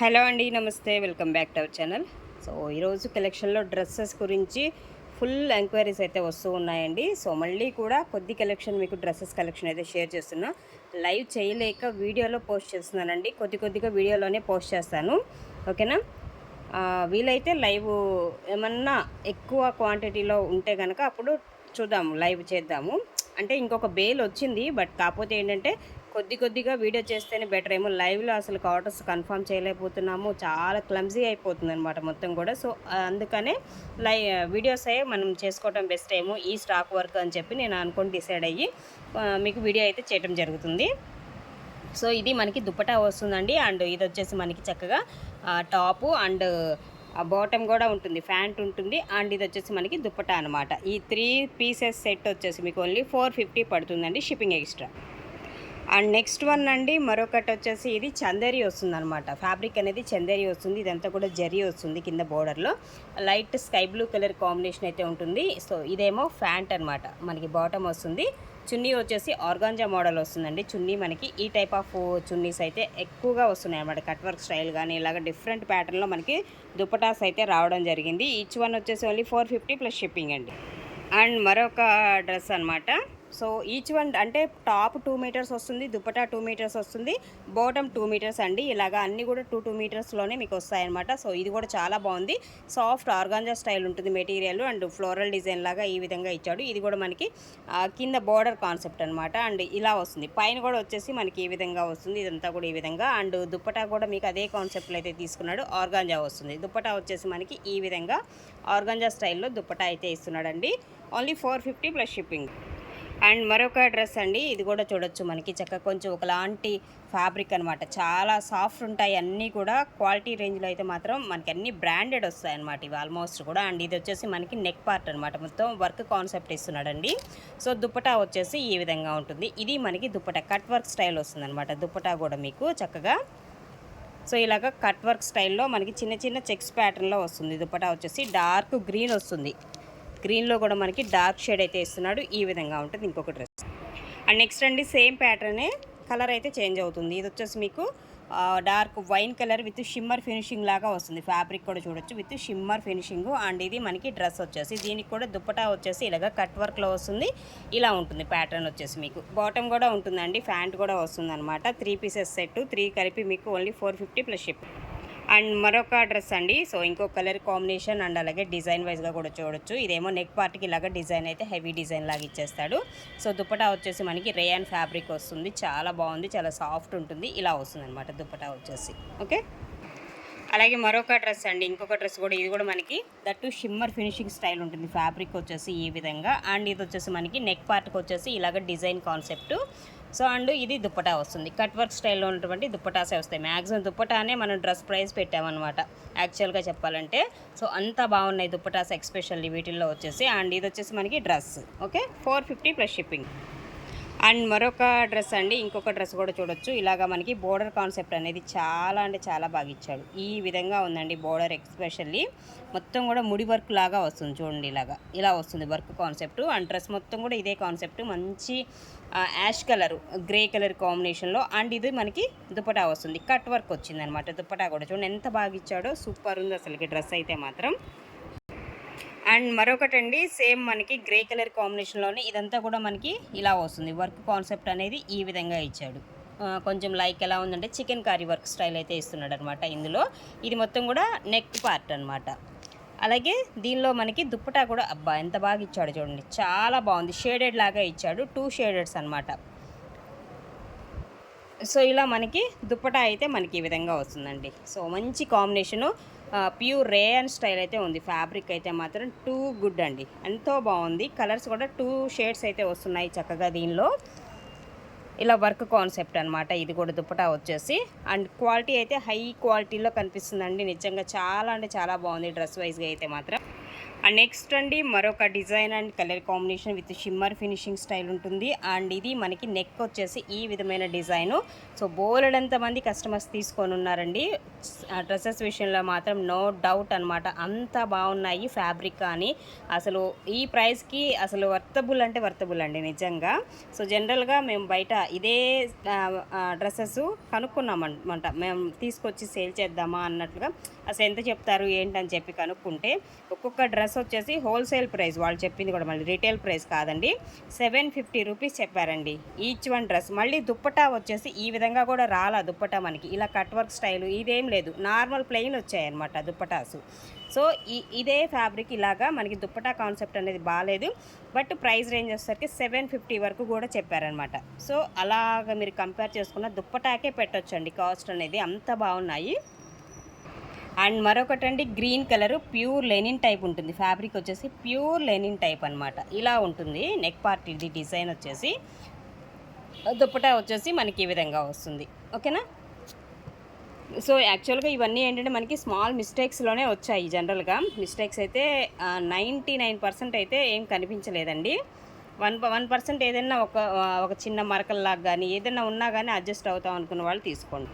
Hello అండి నమస్తే. Welcome back to our channel. So ఈరోజు కలెక్షన్లో డ్రెస్సెస్ గురించి ఫుల్ ఎంక్వైరీస్ అయితే వస్తూ ఉన్నాయండి. సో మళ్ళీ కూడా కొద్ది కలెక్షన్ మీకు డ్రెస్సెస్ కలెక్షన్ అయితే షేర్ చేస్తున్నా. లైవ్ చేయలేక వీడియోలో పోస్ట్ చేస్తున్నానండి. కొద్ది కొద్దిగా వీడియోలోనే పోస్ట్ చేస్తాను. ఓకేనా? వీలైతే లైవ్ ఏమన్నా ఎక్కువ క్వాంటిటీలో ఉంటే కనుక అప్పుడు చూద్దాము లైవ్ చేద్దాము. అంటే ఇంకొక బేల్ వచ్చింది బట్ కాకపోతే ఏంటంటే కొద్ది కొద్దిగా వీడియో చేస్తేనే బెటర్ ఏమో లైవ్లో అసలు ఆర్డర్స్ కన్ఫర్మ్ చేయలేకపోతున్నాము. చాలా క్లమ్జీ అయిపోతుంది అనమాట మొత్తం కూడా. సో అందుకనే లై వీడియోస్ అయ్యే మనం చేసుకోవటం బెస్ట్ ఏమో ఈ స్టాక్ వర్క్ అని చెప్పి నేను అనుకొని డిసైడ్ అయ్యి మీకు వీడియో అయితే చేయటం జరుగుతుంది. సో ఇది మనకి దుప్పటా వస్తుందండి. అండ్ ఇది వచ్చేసి మనకి చక్కగా టాపు అండ్ బాటమ్ కూడా ఉంటుంది. ఫ్యాంట్ ఉంటుంది. అండ్ ఇది వచ్చేసి మనకి దుప్పటా అనమాట ఈ త్రీ పీసెస్ సెట్ వచ్చేసి మీకు ఓన్లీ ఫోర్ ఫిఫ్టీ పడుతుందండి shipping extra and next one అండి మరొకటి వచ్చేసి ఇది చందేరి వస్తుంది అనమాట ఫ్యాబ్రిక్ అనేది చందేరి వస్తుంది ఇదంతా కూడా జరీ వస్తుంది కింద బోర్డర్లో light sky blue colour combination అయితే ఉంటుంది. సో ఇదేమో ఫ్యాంట్ అనమాట మనకి బాటమ్ వస్తుంది. చున్నీ వచ్చేసి ఆర్గాంజా మోడల్ వస్తుందండి. చున్నీ మనకి ఈ టైప్ ఆఫ్ చున్నీస్ అయితే ఎక్కువగా వస్తున్నాయి అనమాట కట్ వర్క్ స్టైల్ కానీ ఇలాగ డిఫరెంట్ ప్యాటర్న్లో మనకి దుపటాస్ అయితే రావడం జరిగింది. ఈచ్ వన్ వచ్చేసి only four fifty plus shipping అండి. అండ్ మరొక డ్రెస్ అనమాట సో ఈచ్ వన్ అంటే టాప్ టూ మీటర్స్ వస్తుంది దుపటా టూ మీటర్స్ వస్తుంది బాటమ్ టూ మీటర్స్ అండి. ఇలాగా అన్నీ కూడా టూ టూ మీటర్స్లోనే మీకు వస్తాయన్నమాట. సో ఇది కూడా చాలా బాగుంది. సాఫ్ట్ ఆర్గాంజా స్టైల్ ఉంటుంది మెటీరియల్ అండ్ ఫ్లోరల్ డిజైన్ లాగా ఈ విధంగా ఇచ్చాడు. ఇది కూడా మనకి కింద బోర్డర్ కాన్సెప్ట్ అనమాట అండ్ ఇలా వస్తుంది. పైన కూడా వచ్చేసి మనకి ఈ విధంగా వస్తుంది. ఇదంతా కూడా ఈ విధంగా. అండ్ దుప్పటా కూడా మీకు అదే కాన్సెప్ట్లో అయితే తీసుకున్నాడు. ఆర్గాంజా వస్తుంది. దుప్పటా వచ్చేసి మనకి ఈ విధంగా ఆర్గాంజా స్టైల్లో దుప్పటా అయితే ఇస్తున్నాడండి. Only four fifty plus shipping and మరొక డ్రెస్ అండి. ఇది కూడా చూడొచ్చు మనకి. చక్కగా కొంచెం ఒకలాంటి ఫ్యాబ్రిక్ అనమాట చాలా సాఫ్ట్ ఉంటాయి. అన్నీ కూడా క్వాలిటీ రేంజ్లో అయితే మాత్రం మనకి అన్ని బ్రాండెడ్ వస్తాయి అనమాట ఇవి ఆల్మోస్ట్ కూడా. అండ్ ఇది వచ్చేసి మనకి నెక్ పార్ట్ అనమాట మొత్తం వర్క్ కాన్సెప్ట్ ఇస్తున్నాడండి. సో దుప్పటా వచ్చేసి ఈ విధంగా ఉంటుంది. ఇది మనకి దుప్పటా కట్ వర్క్ స్టైల్ వస్తుంది అనమాట దుప్పటా కూడా మీకు చక్కగా. సో ఇలాగ కట్ వర్క్ స్టైల్లో మనకి చిన్న చిన్న చెక్స్ ప్యాటర్న్లో వస్తుంది. దుప్పటా వచ్చేసి డార్క్ గ్రీన్ వస్తుంది. గ్రీన్లో కూడా మనకి డార్క్ షేడ్ అయితే ఇస్తున్నాడు. ఈ విధంగా ఉంటుంది ఇంకొక డ్రెస్. అండ్ నెక్స్ట్ అండి సేమ్ ప్యాటర్నే కలర్ అయితే చేంజ్ అవుతుంది. ఇది వచ్చేసి మీకు dark wine colour with shimmer finishing లాగా వస్తుంది. ఫ్యాబ్రిక్ కూడా చూడొచ్చు విత్ షిమ్మర్ ఫినిషింగ్. అండ్ ఇది మనకి డ్రెస్ వచ్చేసి దీనికి కూడా దుప్పటా వచ్చేసి ఇలాగ కట్ వర్క్లో వస్తుంది. ఇలా ఉంటుంది ప్యాటర్న్ వచ్చేసి మీకు. బాటమ్ కూడా ఉంటుందండి ప్యాంట్ కూడా వస్తుంది అనమాట త్రీ పీసెస్ సెట్ త్రీ కలిపి మీకు only four fifty plus ship. And మరొక డ్రెస్ అండి. సో ఇంకో కలర్ కాంబినేషన్ అండ్ అలాగే డిజైన్ వైజ్గా కూడా చూడొచ్చు. ఇదేమో నెక్ పార్ట్కి ఇలాగ డిజైన్ అయితే హెవీ డిజైన్ లాగా ఇచ్చేస్తాడు. సో దుపటా వచ్చేసి మనకి రేయాన్ ఫ్యాబ్రిక్ వస్తుంది. చాలా బాగుంది. చాలా సాఫ్ట్ ఉంటుంది. ఇలా వస్తుంది అనమాట దుపటా వచ్చేసి. ఓకే? అలాగే మరొక డ్రెస్ అండి ఇంకొక డ్రెస్ కూడా ఇది కూడా మనకి దట్టు షిమ్మర్ ఫినిషింగ్ స్టైల్ ఉంటుంది. ఫ్యాబ్రిక్ వచ్చేసి ఈ విధంగా. అండ్ ఇది వచ్చేసి మనకి నెక్ పార్ట్కి వచ్చేసి ఇలాగ డిజైన్ కాన్సెప్ట్ సో అండ్ ఇది దుప్పటా వస్తుంది. కట్ వర్క్ స్టైల్లో ఉన్నటువంటి దుప్పటాసే వస్తాయి. మ్యాక్సిమం దుప్పటానే మనం డ్రెస్ ప్రైస్ పెట్టామన్నమాట. యాక్చువల్గా చెప్పాలంటే. సో అంతా బాగున్నాయి దుప్పటాస్ ఎక్స్పెషల్లీ వీటిల్లో వచ్చేసి. అండ్ ఇది వచ్చేసి మనకి dress okay four fifty plus shipping and మరొక డ్రెస్ అండి ఇంకొక డ్రెస్ కూడా చూడొచ్చు. ఇలాగా మనకి బోర్డర్ కాన్సెప్ట్ అనేది చాలా అంటే చాలా బాగా ఇచ్చాడు. ఈ విధంగా ఉందండి బోర్డర్ ఎక్స్పెషల్లీ మొత్తం కూడా ముడి వర్క్ లాగా వస్తుంది చూడండి ఇలాగా. ఇలా వస్తుంది వర్క్ కాన్సెప్ట్. అండ్ డ్రెస్ మొత్తం కూడా ఇదే కాన్సెప్ట్. మంచి యాష్ కలర్ గ్రే కలర్ కాంబినేషన్లో. అండ్ ఇది మనకి దుపటా వస్తుంది. కట్ వర్క్ వచ్చిందనమాట. దుపటా కూడా చూడండి ఎంత బాగా ఇచ్చాడో. సూపర్ ఉంది అసలుకి డ్రెస్ అయితే మాత్రం. అండ్ మరొకటండి సేమ్ మనకి గ్రే కలర్ కాంబినేషన్లోనే ఇదంతా కూడా మనకి ఇలా వస్తుంది. వర్క్ కాన్సెప్ట్ అనేది ఈ విధంగా ఇచ్చాడు. కొంచెం లైక్ ఎలా ఉందంటే చికెన్ కర్రీ వర్క్ స్టైల్ అయితే ఇస్తున్నాడు అనమాట ఇందులో. ఇది మొత్తం కూడా నెక్ పార్ట్ అనమాట అలాగే దీనిలో మనకి దుప్పటా కూడా అబ్బా ఎంత బాగా ఇచ్చాడు చూడండి. చాలా బాగుంది. షేడెడ్ లాగా ఇచ్చాడు. టూ షేడెడ్స్ అనమాట సో ఇలా మనకి దుప్పటా అయితే మనకి ఈ విధంగా వస్తుందండి. సో మంచి కాంబినేషను ప్యూర్ రే అండ్ స్టైల్ అయితే ఉంది. ఫ్యాబ్రిక్ అయితే మాత్రం టూ గుడ్ అండి. ఎంతో బాగుంది. కలర్స్ కూడా టూ షేడ్స్ అయితే వస్తున్నాయి చక్కగా దీనిలో. ఇలా వర్క్ కాన్సెప్ట్ అనమాట ఇది కూడా దుప్పటా వచ్చేసి. అండ్ క్వాలిటీ అయితే హై క్వాలిటీలో కనిపిస్తుందండి. నిజంగా చాలా అంటే చాలా బాగుంది డ్రెస్ వైజ్గా అయితే మాత్రం. అండ్ నెక్స్ట్ అండి మరొక design and colour combination with shimmer finishing style ఉంటుంది. అండ్ ఇది మనకి నెక్ వచ్చేసి ఈ విధమైన డిజైను సో బోలెడంత మంది కస్టమర్స్ తీసుకొని ఉన్నారండి. డ్రెస్సెస్ విషయంలో మాత్రం నో డౌట్ అనమాట అంత బాగున్నాయి ఫ్యాబ్రిక్ కానీ అసలు ఈ ప్రైస్కి అసలు వర్తబుల్ అంటే వర్తబుల్ అండి నిజంగా. సో జనరల్గా మేము బయట ఇదే డ్రెస్సెస్ కనుక్కున్నామన్నమాట మేము తీసుకొచ్చి సేల్ చేద్దామా అన్నట్లుగా అసలు ఎంత చెప్తారు ఏంటని చెప్పి కనుక్కుంటే ఒక్కొక్క డ్రెస్ డ్రెస్ వచ్చేసి హోల్సేల్ ప్రైస్ వాళ్ళు చెప్పింది కూడా మళ్ళీ రీటైల్ ప్రైస్ కాదండి. సెవెన్ ఫిఫ్టీ రూపీస్ చెప్పారండి. ఈచ్ వన్ డ్రెస్ మళ్ళీ దుప్పటా వచ్చేసి ఈ విధంగా కూడా రాలా దుప్పటా మనకి. ఇలా కట్ వర్క్ స్టైల్ ఇదేం లేదు. నార్మల్ ప్లెయిన్ వచ్చాయన్నమాట దుప్పటాసు. సో ఈ ఇదే ఫ్యాబ్రిక్ ఇలాగా మనకి దుప్పటా కాన్సెప్ట్ అనేది బాగాలేదు బట్ ప్రైస్ రేంజ్ వచ్చేసరికి సెవెన్ ఫిఫ్టీ వరకు కూడా చెప్పారనమాట సో అలాగ మీరు కంపేర్ చేసుకున్న దుప్పటాకే పెట్టొచ్చండి. కాస్ట్ అనేది అంత బాగున్నాయి. And మరొకటండి green colour pure linen type ఉంటుంది. ఫ్యాబ్రిక్ వచ్చేసి ప్యూర్ లెనిన్ టైప్ అనమాట ఇలా ఉంటుంది. నెక్ పార్ట్ ఇది డిజైన్ వచ్చేసి దుప్పటా వచ్చేసి మనకి ఈ విధంగా వస్తుంది. ఓకేనా? సో యాక్చువల్గా ఇవన్నీ ఏంటంటే మనకి స్మాల్ మిస్టేక్స్లోనే వచ్చాయి జనరల్గా. మిస్టేక్స్ అయితే నైంటీ నైన్ పర్సెంట్ అయితే ఏం కనిపించలేదండి. వన్ వన్ పర్సెంట్ ఏదైనా ఒక ఒక చిన్న మరకల్లాగా కానీ ఏదైనా ఉన్నా కానీ అడ్జస్ట్ అవుతాం అనుకున్న వాళ్ళు తీసుకోండి.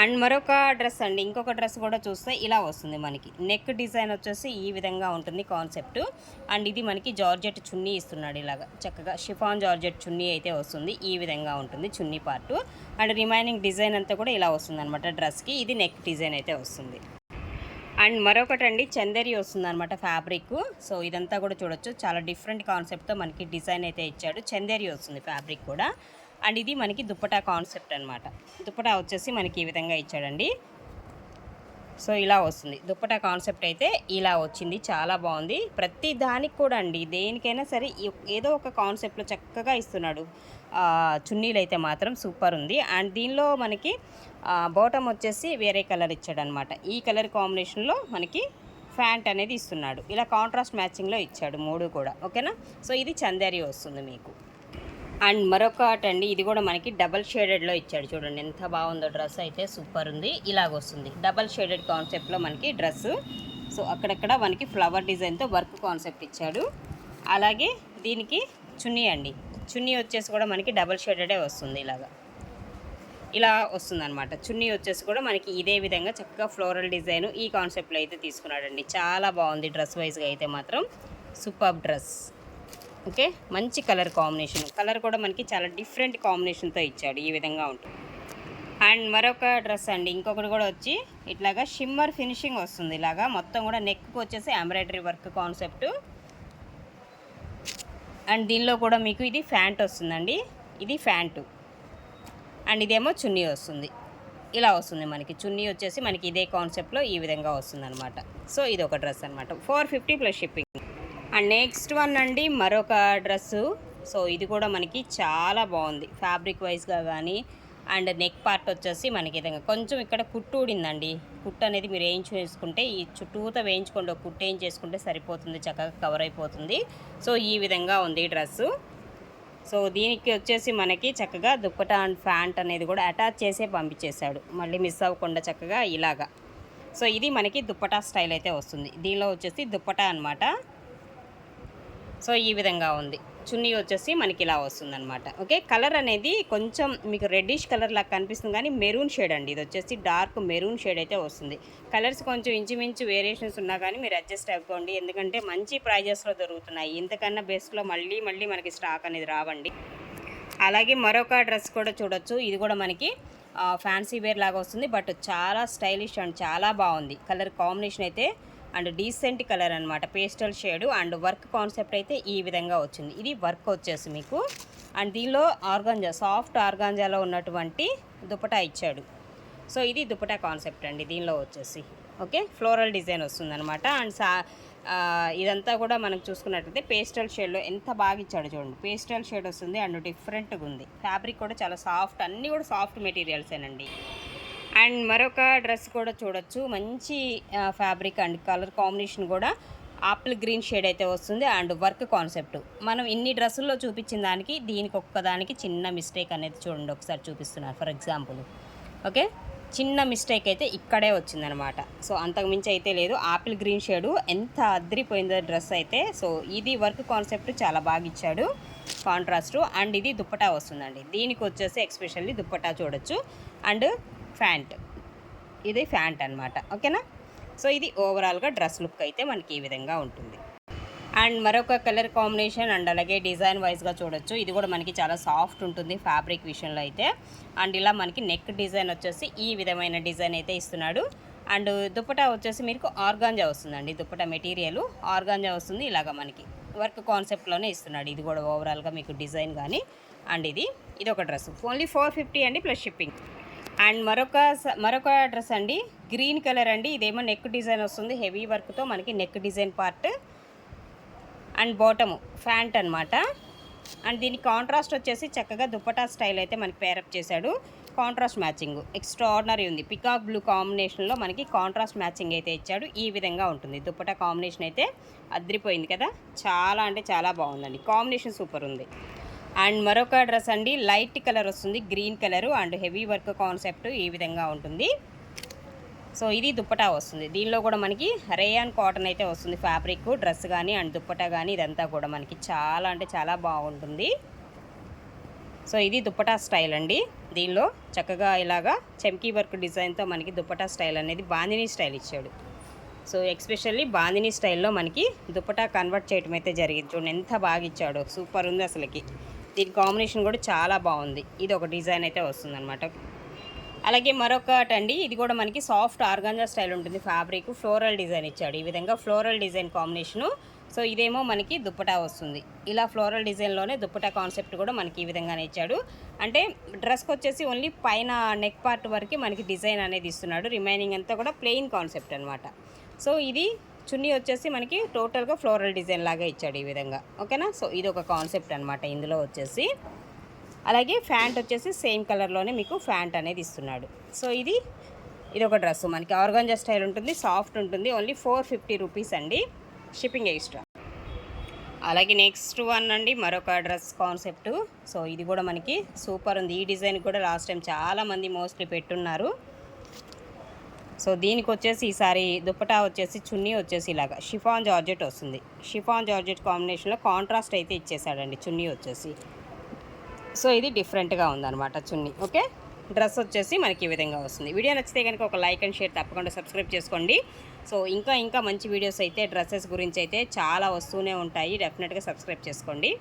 అండ్ మరొక డ్రెస్ అండి ఇంకొక డ్రెస్ కూడా చూస్తే ఇలా వస్తుంది మనకి. నెక్ డిజైన్ వచ్చేసి ఈ విధంగా ఉంటుంది కాన్సెప్ట్. అండ్ ఇది మనకి జార్జెట్ చున్నీ ఇస్తున్నాడు ఇలాగా. చక్కగా షిఫాన్ జార్జెట్ చున్నీ అయితే వస్తుంది ఈ విధంగా ఉంటుంది chunni part. And remaining design అంతా కూడా ఇలా వస్తుంది అనమాట డ్రెస్కి. ఇది నెక్ డిజైన్ అయితే వస్తుంది. అండ్ మరొకటి అండి చందేరి వస్తుంది అనమాట ఫ్యాబ్రిక్. సో ఇదంతా కూడా చూడొచ్చు. చాలా డిఫరెంట్ కాన్సెప్ట్తో మనకి డిజైన్ అయితే ఇచ్చాడు. చందేరి వస్తుంది ఫ్యాబ్రిక్ కూడా. అండ్ ఇది మనకి దుప్పటా కాన్సెప్ట్ అనమాట దుప్పటా వచ్చేసి మనకి ఈ విధంగా ఇచ్చాడండి. సో ఇలా వస్తుంది. దుప్పటా కాన్సెప్ట్ అయితే ఇలా వచ్చింది. చాలా బాగుంది. ప్రతి దానికి కూడా అండి దేనికైనా సరే ఏదో ఒక కాన్సెప్ట్లో చక్కగా ఇస్తున్నాడు. చున్నీలు అయితే మాత్రం సూపర్ ఉంది. అండ్ దీనిలో మనకి బాటమ్ వచ్చేసి వేరే కలర్ ఇచ్చాడనమాట ఈ కలర్ కాంబినేషన్లో మనకి ఫ్యాంట్ అనేది ఇస్తున్నాడు. ఇలా కాంట్రాస్ట్ మ్యాచింగ్లో ఇచ్చాడు మూడు కూడా. ఓకేనా? సో ఇది చందేరి వస్తుంది మీకు. అండ్ మరొకటి అండి ఇది కూడా మనకి డబల్ షేడెడ్లో ఇచ్చాడు చూడండి ఎంత బాగుందో డ్రెస్ అయితే సూపర్ ఉంది. ఇలాగ వస్తుంది. డబల్ షేడెడ్ కాన్సెప్ట్లో మనకి డ్రెస్ సో అక్కడక్కడ మనకి ఫ్లవర్ డిజైన్తో వర్క్ కాన్సెప్ట్ ఇచ్చాడు. అలాగే దీనికి చున్నీ అండి. చున్నీ వచ్చేసి కూడా మనకి డబల్ షేడెడే వస్తుంది ఇలాగా. ఇలా వస్తుందన్నమాట. చున్నీ వచ్చేసి కూడా మనకి ఇదే విధంగా చక్కగా ఫ్లోరల్ డిజైన్ ఈ కాన్సెప్ట్లో అయితే తీసుకున్నాడండి. చాలా బాగుంది డ్రెస్ వైజ్గా అయితే మాత్రం. Super dress okay? మంచి కలర్ కాంబినేషన్. కలర్ కూడా మనకి చాలా డిఫరెంట్ కాంబినేషన్తో ఇచ్చాడు. ఈ విధంగా ఉంటుంది. అండ్ మరొక డ్రెస్ అండి. ఇంకొకటి కూడా వచ్చి ఇట్లాగా షిమ్మర్ ఫినిషింగ్ వస్తుంది. ఇలాగా మొత్తం కూడా నెక్కి వచ్చేసి ఎంబ్రాయిడరీ వర్క్ కాన్సెప్ట్. అండ్ దీనిలో కూడా మీకు ఇది ఫ్యాంట్ వస్తుందండి. ఇది ఫ్యాంటు. అండ్ ఇదేమో చున్నీ వస్తుంది. ఇలా వస్తుంది మనకి. చున్నీ వచ్చేసి మనకి ఇదే కాన్సెప్ట్లో ఈ విధంగా వస్తుంది అనమాట సో ఇది ఒక డ్రెస్ అనమాట four fifty plus shipping. And next one అండి మరొక డ్రెస్సు సో ఇది కూడా మనకి చాలా బాగుంది. ఫ్యాబ్రిక్ వైజ్గా కానీ అండ్ నెక్ పార్ట్ వచ్చేసి మనకి ఈ విధంగా కొంచెం ఇక్కడ కుట్టు ఊడిందండి. కుట్టు అనేది మీరు వేయించి వేసుకుంటే ఈ చుట్టూతో వేయించుకోండి. ఒక కుట్టు వేయించి చేసుకుంటే సరిపోతుంది. చక్కగా కవర్ అయిపోతుంది. సో ఈ విధంగా ఉంది ఈ డ్రెస్సు సో దీనికి వచ్చేసి మనకి చక్కగా దుప్పటా అండ్ ఫ్యాంట్ అనేది కూడా అటాచ్ చేసే పంపించేశాడు. మళ్ళీ మిస్ అవ్వకుండా చక్కగా ఇలాగా. సో ఇది మనకి దుప్పటా స్టైల్ అయితే వస్తుంది. దీనిలో వచ్చేసి దుప్పటా అన్నమాట. సో ఈ విధంగా ఉంది. చున్నీ వచ్చేసి మనకి ఇలా వస్తుందన్నమాట. ఓకే? కలర్ అనేది కొంచెం మీకు రెడ్డిష్ కలర్ లాగా కనిపిస్తుంది కానీ మెరూన్ షేడ్ అండి. ఇది వచ్చేసి డార్క్ మెరూన్ షేడ్ అయితే వస్తుంది. కలర్స్ కొంచెం ఇంచుమించు వేరియేషన్స్ ఉన్నా కానీ మీరు అడ్జస్ట్ అయిపోండి. ఎందుకంటే మంచి ప్రైజెస్లో దొరుకుతున్నాయి. ఇంతకన్నా బెస్ట్లో మళ్ళీ మళ్ళీ మనకి స్టాక్ అనేది రావండి. అలాగే మరొక డ్రెస్ కూడా చూడొచ్చు. ఇది కూడా మనకి ఫ్యాన్సీ వేర్ లాగా వస్తుంది. బట్ చాలా స్టైలిష్ అండ్ చాలా బాగుంది. కలర్ కాంబినేషన్ అయితే అండ్ డీసెంట్ కలర్ అనమాట pastel shade and work concept అయితే ఈ విధంగా వచ్చింది. ఇది వర్క్ వచ్చేసి మీకు. అండ్ దీనిలో ఆర్గాంజా సాఫ్ట్ ఆర్గాంజాలో ఉన్నటువంటి దుపటా ఇచ్చాడు. సో ఇది దుపటా కాన్సెప్ట్ అండి దీనిలో వచ్చేసి. ఓకే ఫ్లోరల్ డిజైన్ వస్తుందనమాట అండ్ సా ఇదంతా కూడా మనం చూసుకున్నట్లయితే పేస్టల్ షేడ్లో ఎంత బాగా ఇచ్చాడు చూడండి. పేస్టల్ షేడ్ వస్తుంది అండ్ డిఫరెంట్గా ఉంది. ఫ్యాబ్రిక్ కూడా చాలా సాఫ్ట్ అన్నీ కూడా సాఫ్ట్ మెటీరియల్సేనండి. అండ్ మరొక డ్రెస్ కూడా చూడొచ్చు. మంచి ఫ్యాబ్రిక్ అండ్ కలర్ కాంబినేషన్ కూడా ఆపిల్ గ్రీన్ షేడ్ అయితే వస్తుంది. And work concept. మనం ఇన్ని డ్రెస్సుల్లో చూపించిన దానికి దీనికి ఒక్కదానికి చిన్న మిస్టేక్ అనేది చూడండి. ఒకసారి చూపిస్తున్నారు ఫర్ ఎగ్జాంపుల్. ఓకే? చిన్న మిస్టేక్ అయితే ఇక్కడే వచ్చిందనమాట. సో అంతకుమించి అయితే లేదు. ఆపిల్ గ్రీన్ షేడు ఎంత అద్దరిపోయిందో డ్రెస్ అయితే. సో ఇది వర్క్ కాన్సెప్ట్ చాలా బాగా ఇచ్చాడు కాంట్రాస్ట్. అండ్ ఇది దుప్పటా వస్తుందండి. దీనికి వచ్చేసి ఎక్స్పెషల్లీ దుప్పటా చూడొచ్చు. And pant. ఇది ఫ్యాంట్ అనమాట ఓకేనా? సో ఇది ఓవరాల్గా డ్రెస్ లుక్ అయితే మనకి ఈ విధంగా ఉంటుంది. అండ్ మరొక కలర్ కాంబినేషన్ అండ్ అలాగే డిజైన్ వైజ్గా చూడొచ్చు. ఇది కూడా మనకి చాలా సాఫ్ట్ ఉంటుంది ఫ్యాబ్రిక్ విషయంలో అయితే. అండ్ ఇలా మనకి నెక్ డిజైన్ వచ్చేసి ఈ విధమైన డిజైన్ అయితే ఇస్తున్నాడు. అండ్ దుప్పటా వచ్చేసి మీకు ఆర్గాంజా వస్తుందండి. దుప్పటా మెటీరియల్ ఆర్గాంజా వస్తుంది. ఇలాగా మనకి వర్క్ కాన్సెప్ట్లోనే ఇస్తున్నాడు. ఇది కూడా ఓవరాల్గా మీకు డిజైన్ కానీ అండ్ ఇది ఇది ఒక డ్రెస్. ఓన్లీ ఫోర్ ఫిఫ్టీ అండి ప్లస్ షిప్పింగ్. అండ్ మరొక స- మరొక డ్రెస్ అండి. గ్రీన్ కలర్ అండి. ఇదేమో నెక్ డిజైన్ వస్తుంది. హెవీ వర్క్తో మనకి neck design part. And bottom pant అన్నమాట. అండ్ దీని కాంట్రాస్ట్ వచ్చేసి చక్కగా దుపటా స్టైల్ అయితే మనకి పేరప్ చేశాడు. Contrast matching. ఎక్స్ట్రాడినరీ ఉంది. పికాక్ బ్లూ కాంబినేషన్లో మనకి కాంట్రాస్ట్ మ్యాచింగ్ అయితే ఇచ్చాడు. ఈ విధంగా ఉంటుంది. దుప్పటా కాంబినేషన్ అయితే అద్రిపోయింది కదా. చాలా అంటే చాలా బాగుందండి. కాంబినేషన్ సూపర్ ఉంది. అండ్ మరొక డ్రెస్ అండి లైట్ కలర్ వస్తుంది green colour and heavy work concept ఈ విధంగా ఉంటుంది. సో ఇది దుప్పటా వస్తుంది. దీనిలో కూడా మనకి రేయాన్ కాటన్ అయితే వస్తుంది ఫ్యాబ్రిక్ డ్రెస్ కానీ అండ్ దుప్పటా కానీ ఇదంతా కూడా మనకి చాలా అంటే చాలా బాగుంటుంది. సో ఇది దుప్పటా స్టైల్ అండి. దీనిలో చక్కగా ఇలాగా చెమ్కీ వర్క్ డిజైన్తో మనకి దుప్పటా స్టైల్ అనేది బాందిని స్టైల్ ఇచ్చాడు. సో ఎక్స్పెషల్లీ బాందిని స్టైల్లో మనకి దుప్పటా కన్వర్ట్ చేయడం అయితే జరిగింది. చూడండి ఎంత బాగా ఇచ్చాడో. సూపర్ ఉంది అసలుకి. దీని కాంబినేషన్ కూడా చాలా బాగుంది. ఇది ఒక డిజైన్ అయితే వస్తుందన్నమాట. అలాగే మరొకటి అండి ఇది కూడా మనకి సాఫ్ట్ ఆర్గాంజా స్టైల్ ఉంటుంది ఫ్యాబ్రిక్ ఫ్లోరల్ డిజైన్ ఇచ్చాడు. ఈ విధంగా ఫ్లోరల్ డిజైన్ కాంబినేషను. సో ఇదేమో మనకి దుప్పటా వస్తుంది. ఇలా ఫ్లోరల్ డిజైన్లోనే దుప్పటా కాన్సెప్ట్ కూడా మనకి ఈ విధంగానే ఇచ్చాడు. అంటే డ్రెస్కి వచ్చేసి ఓన్లీ పైన నెక్ పార్ట్ వరకు మనకి డిజైన్ అనేది ఇస్తున్నాడు. రిమైనింగ్ అంతా కూడా ప్లెయిన్ కాన్సెప్ట్ అనమాట సో ఇది చున్నీ వచ్చేసి మనకి టోటల్గా ఫ్లోరల్ డిజైన్ లాగా ఇచ్చాడు ఈ విధంగా. ఓకేనా? సో ఇది ఒక కాన్సెప్ట్ అనమాట ఇందులో వచ్చేసి. అలాగే ఫ్యాంట్ వచ్చేసి సేమ్ కలర్లోనే మీకు ఫ్యాంట్ అనేది ఇస్తున్నాడు. సో ఇది ఇది ఒక డ్రెస్. మనకి ఆర్గాంజా స్టైల్ ఉంటుంది సాఫ్ట్ ఉంటుంది ఓన్లీ ఫోర్ ఫిఫ్టీ రూపీస్ అండి. Shipping extra. అలాగే నెక్స్ట్ వన్ అండి మరొక డ్రెస్ కాన్సెప్ట్. సో ఇది కూడా మనకి సూపర్ ఉంది. ఈ డిజైన్ కూడా లాస్ట్ టైం చాలామంది మోస్ట్లీ పెట్టున్నారు. సో దీనికి వచ్చేసి ఈసారి దుప్పటా వచ్చేసి చున్నీ వచ్చేసి ఇలాగా. షిఫాన్ జార్జెట్ వస్తుంది. షిఫాన్ జార్జెట్ కాంబినేషన్లో కాంట్రాస్ట్ అయితే ఇచ్చేసాడండి చున్నీ వచ్చేసి. సో ఇది డిఫరెంట్గా ఉందన్నమాట చున్నీ. ఓకే? డ్రెస్ వచ్చేసి మనకి ఈ విధంగా వస్తుంది. వీడియో నచ్చితే కనుక ఒక లైక్ అండ్ షేర్ తప్పకుండా సబ్స్క్రైబ్ చేసుకోండి. సో ఇంకా ఇంకా మంచి వీడియోస్ అయితే డ్రెస్సెస్ గురించి అయితే చాలా వస్తూనే ఉంటాయి. డెఫినెట్గా సబ్స్క్రైబ్ చేసుకోండి.